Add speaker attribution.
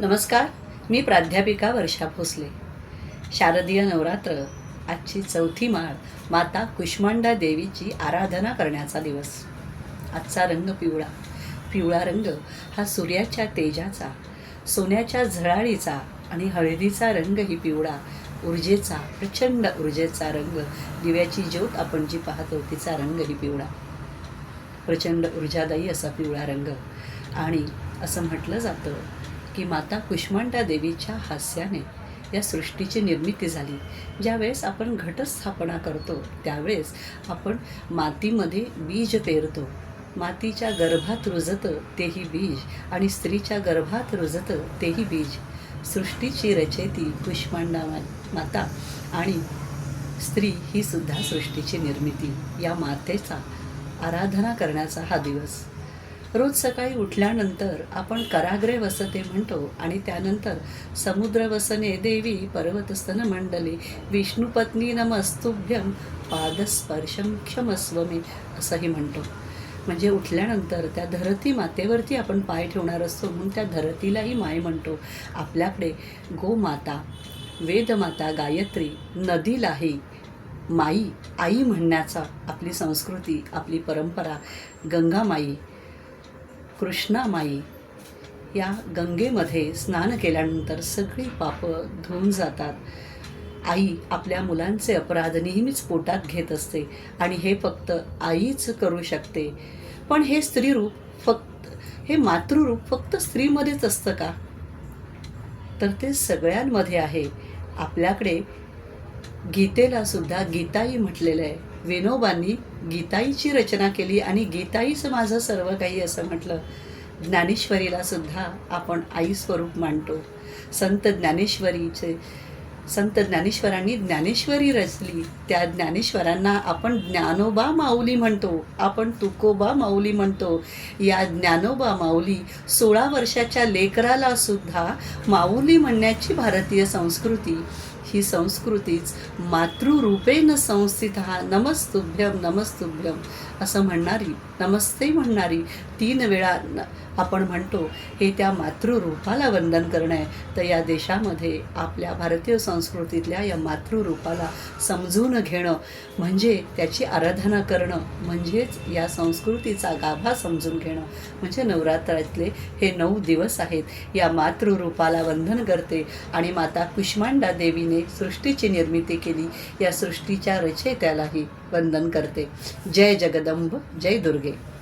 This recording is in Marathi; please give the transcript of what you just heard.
Speaker 1: नमस्कार मी प्राध्यापिका वर्षा भोसले. शारदीय नवरात्र आजची चौथी माळ माता कुष्मांडा देवीची आराधना करण्याचा दिवस. आजचा रंग पिवळा. पिवळा रंग हा सूर्याच्या तेजाचा सोन्याच्या झळाळीचा आणि हळदीचा रंग ही पिवळा. ऊर्जेचा प्रचंड ऊर्जेचा रंग दिव्याची ज्योत आपण जी पाहतो तिचा रंग ही पिवळा. प्रचंड ऊर्जादायी असा पिवळा रंग. आणि असं म्हटलं जातं की माता कुष्मांडा देवीच्या हास्याने या सृष्टीची निर्मिती झाली. ज्यावेळेस आपण घटस्थापना करतो त्यावेळेस आपण मातीमध्ये बीज पेरतो. मातीच्या गर्भात रुजतं तेही बीज आणि स्त्रीच्या गर्भात रुजतं तेही बीज. सृष्टीची रचयती कुष्मांडा मा माता आणि स्त्री ही सुद्धा सृष्टीची निर्मिती. या मातेचा आराधना करण्याचा हा दिवस. रोज सकाळी उठल्यानंतर आपण कराग्रे वसते म्हणतो आणि त्यानंतर समुद्र वसने देवी पर्वतस्तन मंडली विष्णुपत्नी नमस्तुभ्यम पादस्पर्शम असंही म्हणतो. म्हणजे उठल्यानंतर त्या धरती मातेवरती आपण पाय ठेवणार असतो म्हणून त्या धरतीलाही माय म्हणतो. आपल्याकडे गोमाता वेदमाता गायत्री नदीलाही माई आई म्हणण्याचा आपली संस्कृती आपली परंपरा गंगामाई कृष्णामाई. या गंगेमध्ये स्नान केल्यानंतर सगळी पापं धुवून जातात. आई आपल्या मुलांचे अपराध नेहमीच पोटात घेत असते आणि हे फक्त आईच करू शकते. पण हे स्त्रीरूप फक्त हे मातृरूप फक्त स्त्रीमध्येच असतं का? तर ते सगळ्यांमध्ये आहे. आपल्याकडे गीतेला सुद्धा गीताई म्हटलेलं आहे. विनोबांनी गीताईची रचना केली आणि गीताईच माझं सर्व काही असं म्हटलं ज्ञानेश्वरीला सुद्धा आपण आई स्वरूप मानतो. संत ज्ञानेश्वरीचे संत ज्ञानेश्वरांनी ज्ञानेश्वरी रचली. त्या ज्ञानेश्वरांना आपण ज्ञानोबा माऊली म्हणतो. आपण तुकोबा माऊली म्हणतो. या ज्ञानोबा माऊली सोळा वर्षाच्या लेकराला सुद्धा माऊली म्हणण्याची भारतीय संस्कृती ही संस्कृतीच मातृरूपेण संस्थित नमस्तुभ्यम नमस्तुभ्यम असं म्हणणारी नमस्ते म्हणणारी तीन वेळा न- आपण म्हणतो हे त्या मातृरूपाला वंदन करणं आहे. तर या देशामध्ये आपल्या भारतीय संस्कृतीतल्या या मातृरूपाला समजून घेणं म्हणजे त्याची आराधना करणं म्हणजेच या संस्कृतीचा गाभा समजून घेणं म्हणजे नवरात्रातले हे नऊ दिवस आहेत. या मातृरूपाला वंदन करते आणि माता कुष्मांडा देवीने सृष्टीची निर्मिती केली. या सृष्टीच्या रचयित्यालाही वंदन करते. जय जगदंब जय दुर्गे.